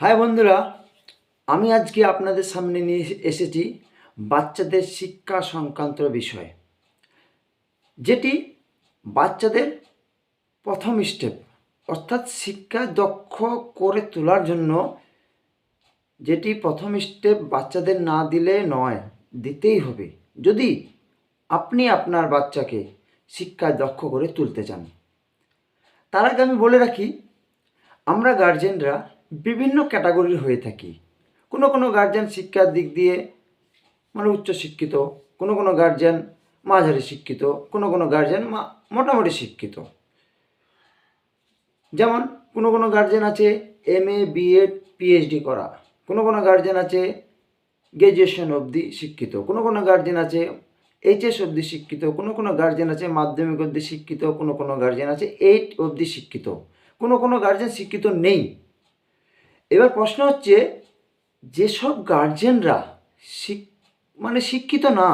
High বন্ধুরা, আমি আজকে আপনাদের সামনে নিয়ে এসেছি বাচ্চাদের শিক্ষা সংক্রান্ত বিষয়, যেটি বাচ্চাদের প্রথম স্টেপ অর্থাৎ শিক্ষা দক্ষ করে তোলার জন্য যেটি প্রথম স্টেপ বাচ্চাদের না দিলে নয়, দিতেই হবে। যদি আপনি আপনার বাচ্চাকে শিক্ষায় দক্ষ করে তুলতে চান, তার আগে আমি বলে রাখি, আমরা গার্জেনরা বিভিন্ন ক্যাটাগরির হয়ে থাকি। কোনো কোনো গার্জেন শিক্ষার দিক দিয়ে মানে উচ্চ শিক্ষিত, কোনো কোনো গার্জেন মাঝারি শিক্ষিত, কোনো কোনো গার্জেন মোটামুটি শিক্ষিত। যেমন কোনো কোনো গার্জেন আছে এম এ বিএড পিএইচডি করা। কোনো কোনো গার্জেন আছে গ্র্যাজুয়েশন অবধি শিক্ষিত। কোনো কোনো গার্জেন আছে এইচএস অবধি শিক্ষিত। কোনো কোনো গার্জেন আছে মাধ্যমিক অবধি শিক্ষিত। কোনো কোনো গার্জেন আছে এইট অবধি শিক্ষিত। কোনো কোনো গার্জেন শিক্ষিত নেই। এবার প্রশ্ন হচ্ছে যেসব গার্জেনরা মানে শিক্ষিত না,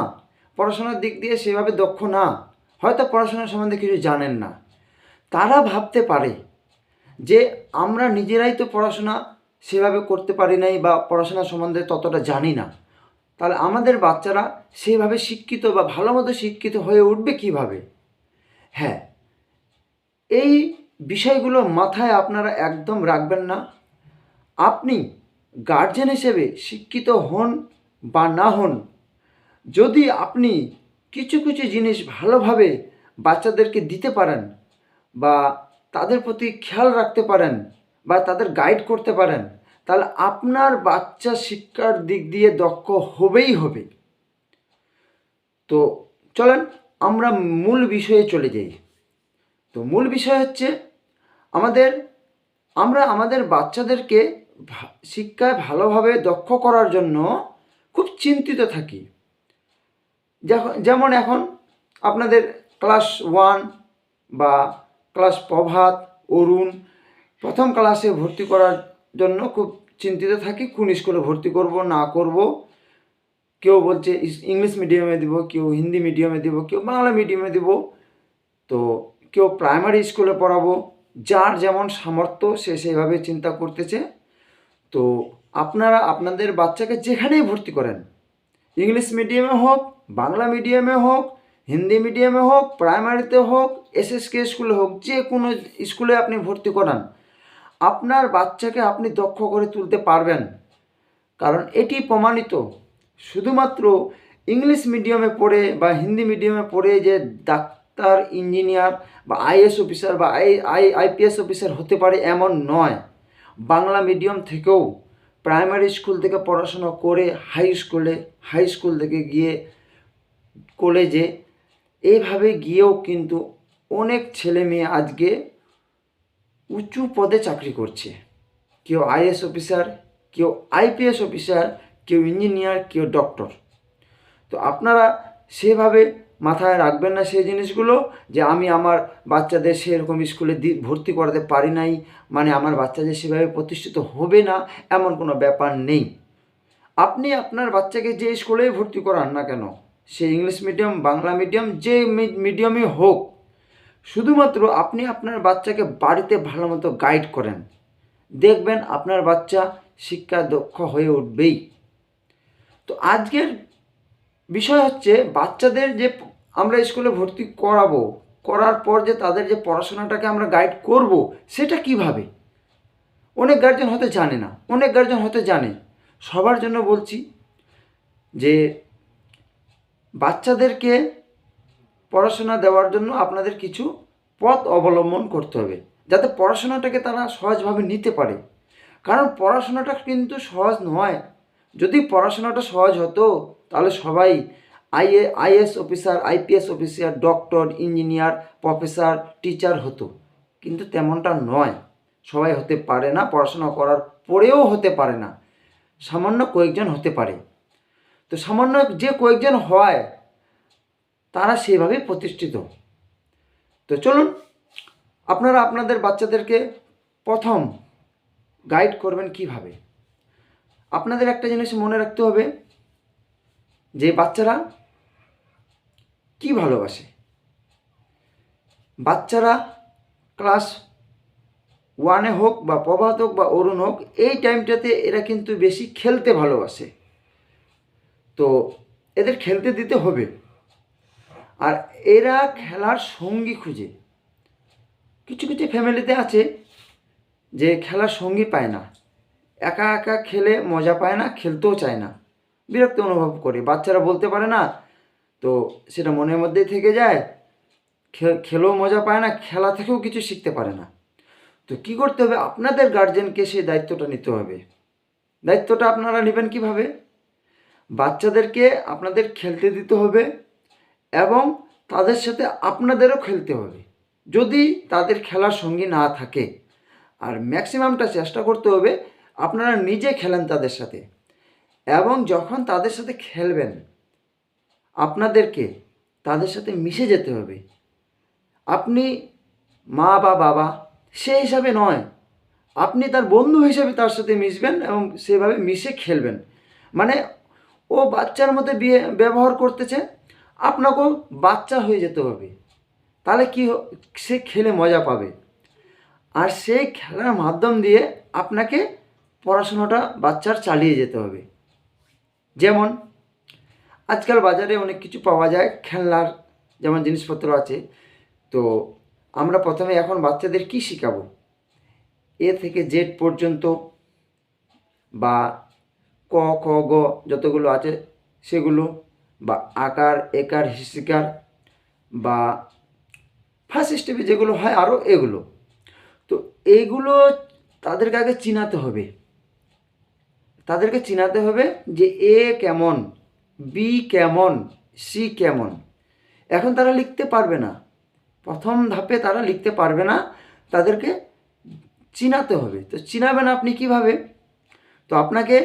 পড়াশোনার দিক দিয়ে সেভাবে দক্ষ না, হয়তো পড়াশোনার সম্বন্ধে কিছু জানেন না, তারা ভাবতে পারে যে আমরা নিজেরাই তো পড়াশোনা সেভাবে করতে পারি নাই বা পড়াশোনা সম্বন্ধে ততটা জানি না। তাহলে আমাদের বাচ্চারা সেভাবে শিক্ষিত বা ভালো মতো শিক্ষিত হয়ে উঠবে কীভাবে? হ্যাঁ এই বিষয়গুলো মাথায় আপনারা একদম রাখবেন না। আপনি গার্জেন হিসেবে শিক্ষিত হন বা না হন, যদি আপনি কিছু কিছু জিনিস ভালোভাবে বাচ্চাদেরকে দিতে পারেন বা তাদের প্রতি খেয়াল রাখতে পারেন বা তাদের গাইড করতে পারেন, তাহলে আপনার বাচ্চা শিক্ষার দিক দিয়ে দক্ষ হবেই হবে। তো চলেন আমরা মূল বিষয়ে চলে যাই। তো মূল বিষয় হচ্ছে আমাদের, আমরা আমাদের বাচ্চাদেরকে শিক্ষায় ভালোভাবে দক্ষ করার জন্য খুব চিন্তিত থাকি। যেমন এখন আপনাদের ক্লাস ওয়ান বা ক্লাস প্রভাত, অরুণ প্রথম ক্লাসে ভর্তি করার জন্য খুব চিন্তিত থাকি, কোন স্কুলে ভর্তি করব, না করব। কেউ বলছে ইংলিশ মিডিয়ামে দিব, কেউ হিন্দি মিডিয়ামে দিব, কেউ বাংলা মিডিয়ামে দিব। তো কেউ প্রাইমারি স্কুলে পড়াবো, যার যেমন সামর্থ্য সে সেইভাবে চিন্তা করতেছে। তো আপনারা, আপনাদের বাচ্চাকে যেখানেই ভর্তি করেন, ইংলিশ মিডিয়ামে হোক, বাংলা মিডিয়ামে হোক, হিন্দি মিডিয়ামে হোক, প্রাইমারিতে হোক এসএসকে স্কুলে হোক, যে কোনো স্কুলে আপনি ভর্তি করান, আপনার বাচ্চাকে আপনি দক্ষ করে তুলতে পারবেন। কারণ এটি প্রমাণিত। শুধুমাত্র ইংলিশ মিডিয়ামে পড়ে বা হিন্দি মিডিয়ামে পড়ে যে ডাক্তার, ইঞ্জিনিয়ার বা আইএস অফিসার বা আই আই, আইপিএস অফিসার হতে পারে এমন নয়। বাংলা মিডিয়াম থেকেও প্রাইমারি স্কুল থেকে পড়াশোনা করে হাই স্কুলে হাই স্কুল থেকে গিয়ে কলেজে এইভাবে গিয়েও কিন্তু অনেক ছেলে মেয়ে আজকে উঁচু পদে চাকরি করছে। কেউ আইএস অফিসার কেউ আইপিএস অফিসার কেউ ইঞ্জিনিয়ার কেউ ডক্টর তো আপনারা সেভাবে মাথায় রাখবেন না সেই জিনিসগুলো যে আমি আমার বাচ্চাদের সেরকম স্কুলে ভর্তি করাতে পারি নাই মানে আমার বাচ্চাদের সেভাবে প্রতিষ্ঠিত হবে না, এমন কোনো ব্যাপার নেই। আপনি আপনার বাচ্চাকে যে স্কুলেই ভর্তি করান না কেন, সে ইংলিশ মিডিয়াম, বাংলা মিডিয়াম, যে মিডিয়ামে হোক, শুধুমাত্র আপনি আপনার বাচ্চাকে বাড়িতে ভালো মতো গাইড করেন। দেখবেন আপনার বাচ্চা শিক্ষা দক্ষ হয়ে উঠবেই। তো আজকের বিষয় হচ্ছে বাচ্চাদের যে আমরা স্কুলে ভর্তি করাবো, করার পর যে তাদের যে পড়াশোনাটাকে আমরা গাইড করব, সেটা কীভাবে? অনেক গার্জেন হয়তো জানে না, অনেক গার্জেন হয়তো জানে। সবার জন্য বলছি যে বাচ্চাদেরকে পড়াশোনা দেওয়ার জন্য আপনাদের কিছু পথ অবলম্বন করতে হবে, যাতে পড়াশোনাটাকে তারা সহজভাবে নিতে পারে। কারণ পড়াশোনাটা কিন্তু সহজ নয়। যদি পড়াশোনাটা সহজ হতো তাহলে সবাই IA IAS officer, IPS officer, doctor, engineer, professor, teacher হতো। কিন্তু তেমনটা নয়। সবাই হতে পারে না, পড়াশোনা করার পরেও হতে পারে না। সামান্য কয়েকজন হতে পারে। তো সামান্য যে কয়েকজন হয়, তারা সেভাবে প্রতিষ্ঠিত। তো চলুন, আপনারা আপনাদের বাচ্চাদেরকে প্রথম গাইড করবেন কীভাবে? আপনাদের একটা জিনিস মনে রাখতে হবে যে বাচ্চারা কি ভালোবাসে? বাচ্চারা ক্লাস ওয়ানে হোক বা প্রভাত হোক বা অরুণ হোক, এই টাইমটাতে এরা কিন্তু বেশি খেলতে ভালোবাসে। তো এদের খেলতে দিতে হবে। আর এরা খেলার সঙ্গী খুঁজে। কিছু কিছু ফ্যামিলিতে আছে যে খেলার সঙ্গী পায় না। একা একা খেলে মজা পায় না, খেলতেও চায় না। বিরক্ত অনুভব করে। বাচ্চারা বলতে পারে না, তো সেটা মনের মধ্যেই থেকে যায়। খেলেও মজা পায় না, খেলা থেকেও কিছু শিখতে পারে না। তো কি করতে হবে? আপনাদের গার্জেনকে সেই দায়িত্বটা নিতে হবে। দায়িত্বটা আপনারা নেবেন কীভাবে? বাচ্চাদেরকে আপনাদের খেলতে দিতে হবে এবং তাদের সাথে আপনাদেরও খেলতে হবে। যদি তাদের খেলার সঙ্গী না থাকে, আর ম্যাক্সিমামটা চেষ্টা করতে হবে, আপনারা নিজে খেলেন তাদের সাথে। এবং যখন তাদের সাথে খেলবেন, আপনাদেরকে তাদের সাথে মিশে যেতে হবে। আপনি মা বা বাবা, সে হিসাবে নয়। আপনি তার বন্ধু হিসেবে তার সাথে মিশবেন এবং সেভাবে মিশে খেলবেন। মানে ও বাচ্চার মধ্যে বিয়ে, ব্যবহার করতেছে, আপনাকেও বাচ্চা হয়ে যেতে হবে। তাহলে কি সে খেলে মজা পাবে। আর সেই খেলার মাধ্যম দিয়ে আপনাকে পড়াশোনাটা বাচ্চার চালিয়ে যেতে হবে। যেমন, আজকাল বাজারে অনেক কিছু পাওয়া যায়, খেলনার যেমন জিনিসপত্র আছে। তো আমরা প্রথমে এখন বাচ্চাদের কি শেখাবো? এ থেকে জেড পর্যন্ত বা ক, খ, গ যতগুলো আছে সেগুলো বা আকার, একার, হিসিকার বা ফার্স্ট স্টেপে যেগুলো হয় আরও এগুলো। তো এইগুলো তাদেরকে আগে চিনাতে হবে। তাদেরকে চিনাতে হবে যে এ কেমন, বি কেমন, সি কেমন। এখন তারা লিখতে পারবে না। প্রথম ধাপে তারা লিখতে পারবে না, তাদেরকে চিনাতে হবে। তো চিনাবেন আপনি কীভাবে? তো আপনাকে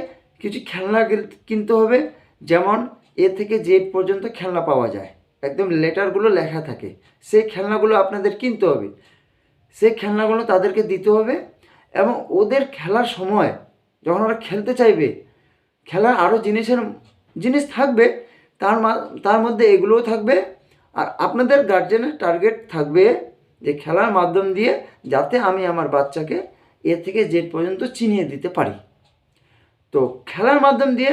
কিছু খেলনা কিনতে হবে, যেমন এ থেকে জেড পর্যন্ত খেলনা পাওয়া যায়। একদম লেটারগুলো লেখা থাকে। সেই খেলনাগুলো আপনাদের কিনতে হবে। সেই খেলনাগুলো তাদেরকে দিতে হবে এবং ওদের খেলার সময় যখন ওরা খেলতে চাইবে, খেলার আরও জিনিসের, জিনিস থাকবে, তার তার মধ্যে এগুলোও থাকবে, আর আপনাদের গার্জেনের টার্গেট থাকবে যে খেলার মাধ্যম দিয়ে যাতে আমি আমার বাচ্চাকে এ থেকে জেড পর্যন্ত চিনিয়ে দিতে পারি। তো খেলার মাধ্যম দিয়ে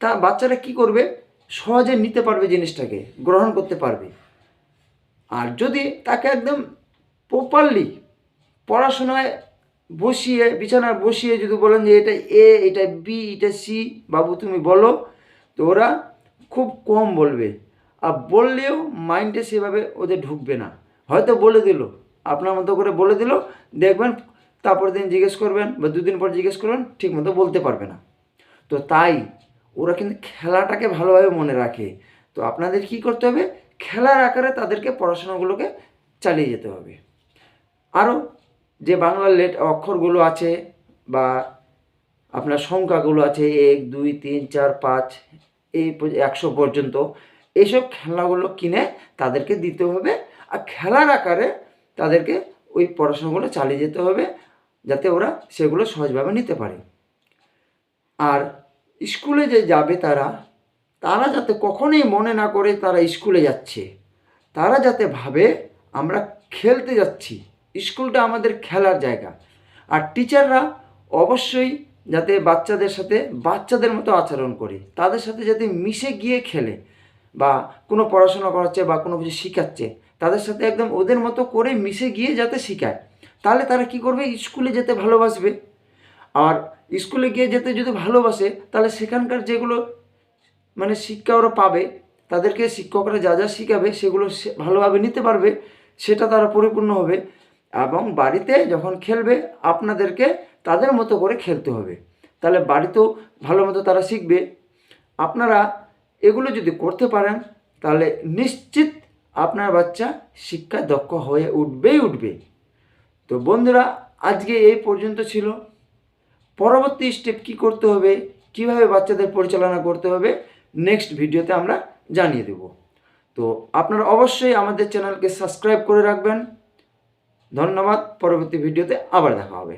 তা বাচ্চারা কি করবে? সহজে নিতে পারবে জিনিসটাকে, গ্রহণ করতে পারবে। আর যদি তাকে একদম প্রপারলি পড়াশোনায় বসিয়ে, বিছানায় বসিয়ে যদি বলেন যে এটা এ, এটা বি, এটা সি, বাবু তুমি বলো, তো ওরা খুব কম বলবে। আর বললেও মাইন্ডে সেভাবে ওদের ঢুকবে না। হয়তো বলে দিল, আপনার মতো করে বলে দিল, দেখবেন তারপর দিন জিজ্ঞেস করবেন বা দুদিন পর জিজ্ঞেস করবেন, ঠিক মতো বলতে পারবে না। তো তাই ওরা কিন্তু খেলাটাকে ভালোভাবে মনে রাখে। তো আপনাদের কি করতে হবে? খেলার আকারে তাদেরকে পড়াশোনাগুলোকে চালিয়ে যেতে হবে। আরও যে বাংলার লেট অক্ষরগুলো আছে বা আপনার সংখ্যাগুলো আছে এক, দুই, তিন, চার, পাঁচ, এই একশো পর্যন্ত, এইসব খেলনাগুলো কিনে তাদেরকে দিতে হবে আর খেলার আকারে তাদেরকে ওই পড়াশোনাগুলো চালিয়ে যেতে হবে যাতে ওরা সেগুলো সহজভাবে নিতে পারে। আর স্কুলে যে যাবে তারা তারা যাতে কখনোই মনে না করে তারা স্কুলে যাচ্ছে, তারা যাতে ভাবে আমরা খেলতে যাচ্ছি। স্কুলটা আমাদের খেলার জায়গা। আর টিচাররা অবশ্যই যাতে বাচ্চাদের সাথে বাচ্চাদের মতো আচরণ করে, তাদের সাথে যাতে মিশে গিয়ে খেলে বা কোনো পড়াশোনা করাচ্ছে বা কোনো কিছু শেখাচ্ছে, তাদের সাথে একদম ওদের মতো করে মিশে গিয়ে যাতে শেখায়, তাহলে তারা কি করবে? স্কুলে যেতে ভালোবাসবে। আর স্কুলে গিয়ে যেতে যদি ভালোবাসে, তাহলে সেখানকার যেগুলো মানে শিক্ষা ওরা পাবে, তাদেরকে শিক্ষকরা যা যা শিখাবে, সেগুলো ভালোভাবে নিতে পারবে, সেটা তারা পরিপূর্ণ হবে। এবং বাড়িতে যখন খেলবে, আপনাদেরকে তাদের মতো করে খেলতে হবে। তাহলে বাড়িতেও ভালো মতো তারা শিখবে। আপনারা এগুলো যদি করতে পারেন, তাহলে নিশ্চিত আপনার বাচ্চা শিক্ষা দক্ষ হয়ে উঠবেই উঠবে। তো বন্ধুরা, আজকে এই পর্যন্ত ছিল। পরবর্তী স্টেপ কি করতে হবে, কীভাবে বাচ্চাদের পরিচালনা করতে হবে নেক্সট ভিডিওতে আমরা জানিয়ে দেব। তো আপনারা অবশ্যই আমাদের চ্যানেলকে সাবস্ক্রাইব করে রাখবেন। ধন্যবাদ পরবর্তী ভিডিওতে আবার দেখা হবে।